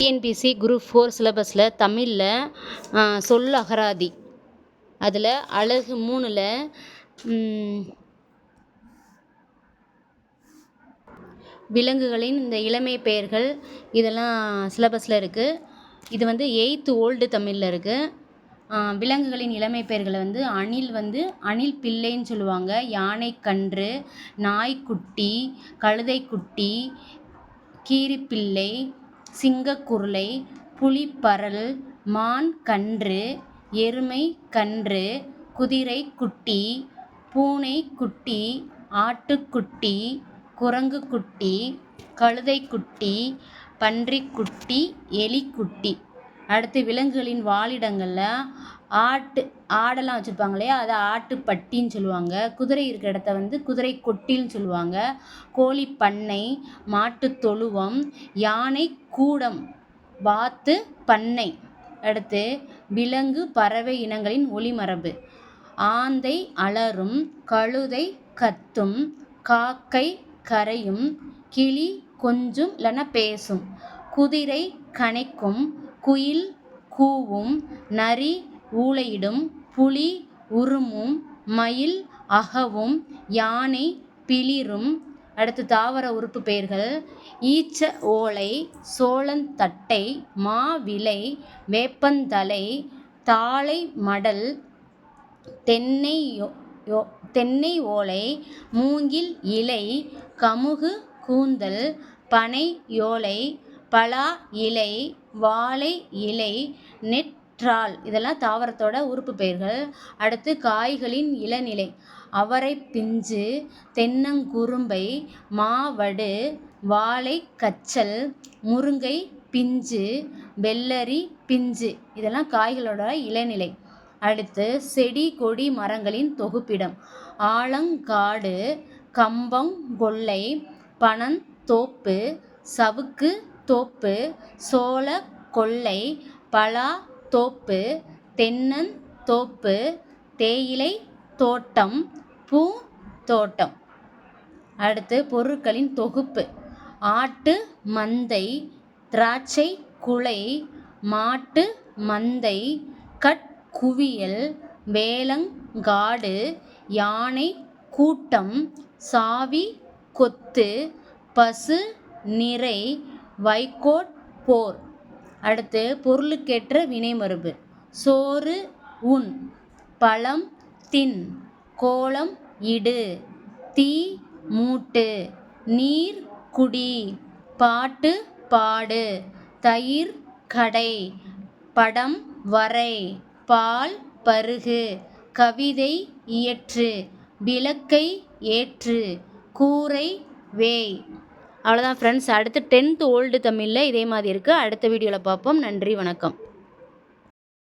TNPSC group four சிலபஸில் தமிழில் சொல் அகராதி. அதில் அழகு மூணில் விலங்குகளின் இந்த இளமை பெயர்கள் இதெல்லாம் சிலபஸில் இருக்குது இது வந்து எயித்து ஓல்டு தமிழில் இருக்குது விலங்குகளின் இளமை பெயர்களை வந்து அணில் வந்து அணில் பிள்ளைன்னு சொல்லுவாங்க. யானை கன்று நாய்க்குட்டி கழுதைக்குட்டி கீரிப்பிள்ளை சிங்கக்குருளை புலிப்பரல் மான் கன்று எருமை கன்று குதிரை குட்டி பூனை குட்டி ஆட்டுக்குட்டி குரங்கு குட்டி கழுதைக்குட்டி பன்றிக்குட்டி எலிக்குட்டி. அடுத்து விலங்குகளின் வாழிடங்களில் ஆட்டு ஆடெல்லாம் வச்சுருப்பாங்க இல்லையா? அதை ஆட்டுப்பட்டின்னு சொல்லுவாங்க. குதிரை இருக்கிற இடத்த வந்து குதிரை கொட்டில்னு சொல்லுவாங்க. கோழி பண்ணை மாட்டு தொழுவம் யானை கூடம் வாத்து பண்ணை. அடுத்து விலங்கு பறவை இனங்களின் ஒளிமரபு. ஆந்தை அலரும் கழுதை கத்தும் காக்கை கரையும் கிளி கொஞ்சும் இல்லைன்னா பேசும். குதிரை கனைக்கும் குயில் கூவும் நரி ஊளையிடும் புலி உருமும் மயில் அகவும் யானை பிளிரும். அடுத்து தாவர உறுப்பு பெயர்கள். ஈச்ச ஓலை சோளந்தட்டை மாவிலை வேப்பந்தழை தாழை மடல் தென்னை தென்னை ஓலை மூங்கில் இலை கமுகு கூந்தல் பனை யோலை பலா இலை வாழை இலை நெற்றால் இதெல்லாம் தாவரத்தோட உறுப்பு பெயர்கள். அடுத்து காய்களின் இளநிலை. அவரை பிஞ்சு தென்னங்குரும்பை மாவடு வாழை கச்சல் முருங்கை பிஞ்சு வெள்ளரி பிஞ்சு. இதெல்லாம் காய்களோட இளநிலை. அடுத்து செடி கொடி மரங்களின் தொகுப்பிடம். ஆலங்காடு கம்பம் கொள்ளை பனந்தோப்பு சவுக்கு தோப்பு சோள கொல்லை பலா தோப்பு தென்னந்தோப்பு தேயிலை தோட்டம் பூ தோட்டம். அடுத்து பொருட்களின் தொகுப்பு. ஆட்டு மந்தை திராட்சை குலை மாட்டு மந்தை கட்குவியல் வேலங்காடு யானை கூட்டம் சாவி கொத்து பசு நிறை வைக்கோற் போர். அடுத்து பொருளுக்கேற்ற வினைமருபு. சோறு உண். பழம் தின். கோலம் இடு. தீ மூட்டு. நீர் குடி. பாட்டு பாடு. தயிர் கடை. படம் வரை. பால் பருகு. கவிதை இயற்று. விளக்கை ஏற்று. கூரை வேய் அவ்வளோதான் ஃப்ரெண்ட்ஸ் அடுத்து டென்த்து ஓல்டு தமிழில் இதே மாதிரி இருக்குது அடுத்த வீடியோவில் பார்ப்போம். நன்றி வணக்கம்.